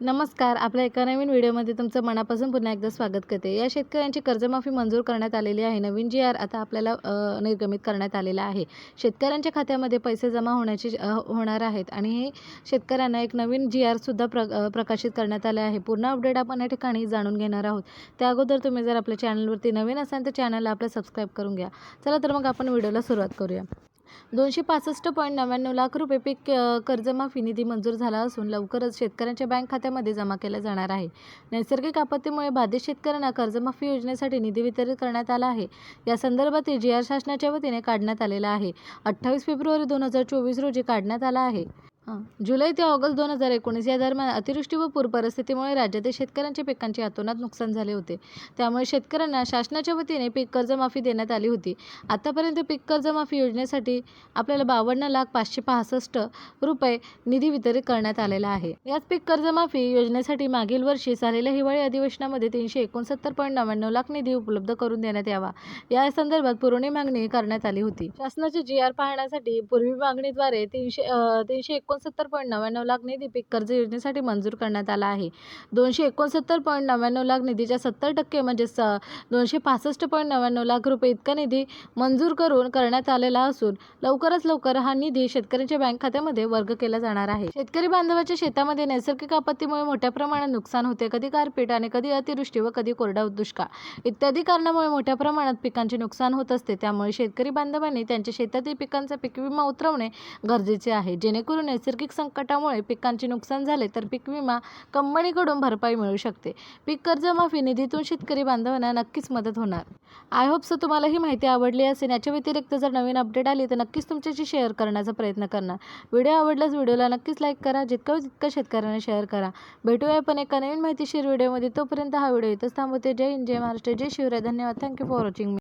नमस्कार आपल्या एका नवीन व्हिडिओमध्ये तुमचं मनापासून पुन्हा एकदा स्वागत करते. या शेतकऱ्यांची कर्जमाफी मंजूर करण्यात आलेली आहे. नवीन जी आर आता आपल्याला निर्गमित करण्यात आलेला आहे. शेतकऱ्यांच्या खात्यामध्ये पैसे जमा होण्याची होणार आहेत आणि हे शेतकऱ्यांना एक नवीन जी आरसुद्धा प्र प्रकाशित करण्यात आले आहे. पूर्ण अपडेट आपण या ठिकाणी जाणून घेणार आहोत. त्या अगोदर तुम्ही जर आपल्या चॅनलवरती नवीन असाल तर चॅनलला आपलं सबस्क्राईब करून घ्या. चला तर मग आपण व्हिडिओला सुरुवात करूया. दोनशे पासष्ट पॉईंट नव्याण्णव लाख रुपये पीक कर्जमाफी निधी मंजूर झाला असून लवकरच शेतकऱ्यांच्या बँक खात्यामध्ये जमा केला जाणार आहे. नैसर्गिक आपत्तीमुळे बाधित शेतकऱ्यांना कर्जमाफी योजनेसाठी निधी वितरित करण्यात आला आहे. या संदर्भातील जी आर शासनाच्या वतीने काढण्यात आलेला आहे. अठ्ठावीस फेब्रुवारी दोन हजार चोवीस रोजी काढण्यात आला आहे. जुलै ते ऑगस्ट दोन हजार एकोणीस या दरम्यान अतिवृष्टी व पूर परिस्थितीमुळे राज्यातील शेतकऱ्यांच्या पिकांचे अतोनात नुकसान झाले होते. त्यामुळे शेतकऱ्यांना शासनाच्या वतीने पीक कर्जमाफी देण्यात आली होती. आतापर्यंत पीक कर्जमाफी योजनेसाठी आपल्याला बावन्न लाख पाचशे पासष्ट रुपये निधी वितरित करण्यात आलेला आहे. याच पीक कर्जमाफी योजनेसाठी मागील वर्षी झालेल्या हिवाळी अधिवेशनामध्ये तीनशे एकोणसत्तर पॉईंट नव्याण्णव लाख निधी उपलब्ध करून देण्यात यावा. या संदर्भात पुरवणी मागणी करण्यात आली होती. शासनाची जी आर पाहण्यासाठी पूर्वी मागणीद्वारे तीनशे तीनशे एकोण एकोणसत्तर पॉईंट नव्याण्णव लाख निधी पीक कर्ज योजनेसाठी मंजूर करण्यात आला आहे. दोनशे एकोणसत्तर पॉईंट नव्याण्णव लाख निधीच्या सत्तर टक्के म्हणजे स दोनशे पासष्ट पॉईंट नव्याण्णव लाख रुपये इतका निधी मंजूर करून करण्यात आलेला असून लवकरच लवकर हा निधी शेतकऱ्यांच्या बँक खात्यामध्ये वर्ग केला जाणार आहे. शेतकरी बांधवाच्या शेतामध्ये नैसर्गिक आपत्तीमुळे मोठ्या प्रमाणात नुकसान होते. कधी गारपीट आणि कधी अतिवृष्टी व कधी कोरडा दुष्काळ. इत्यादी कारणामुळे मोठ्या प्रमाणात पिकांचे नुकसान होत असते. त्यामुळे शेतकरी बांधवांनी त्यांच्या शेतातील पिकांचा पीक विमा उतरवणे गरजेचे आहे. जेणेकरून नैसर्गिक नैसर्गिक संकटामुळे पिकांचे नुकसान झाले तर पीक विमा कंपनीकडून भरपाई मिळू शकते. पीक कर्जमाफी निधीतून शेतकरी बांधवांना नक्कीच मदत होणार. आय होप सो तुम्हाला ही माहिती आवडली असेल. याच्या व्यतिरिक्त जर नवीन अपडेट आली तर नक्कीच तुमच्याशी शेअर करण्याचा प्रयत्न करणार व्हिडिओ आवडल्यास व्हिडिओला नक्कीच लाईक करा. जितकं तितकं शेतकऱ्यांना शेअर करा. भेटूया पण एका नवीन माहितीशीर व्हिडिओमध्ये तोपर्यंत हा व्हिडिओ इथंच थांबवते. जय हिंद जय महाराष्ट्र जय शिवराय. धन्यवाद. Thank you for watching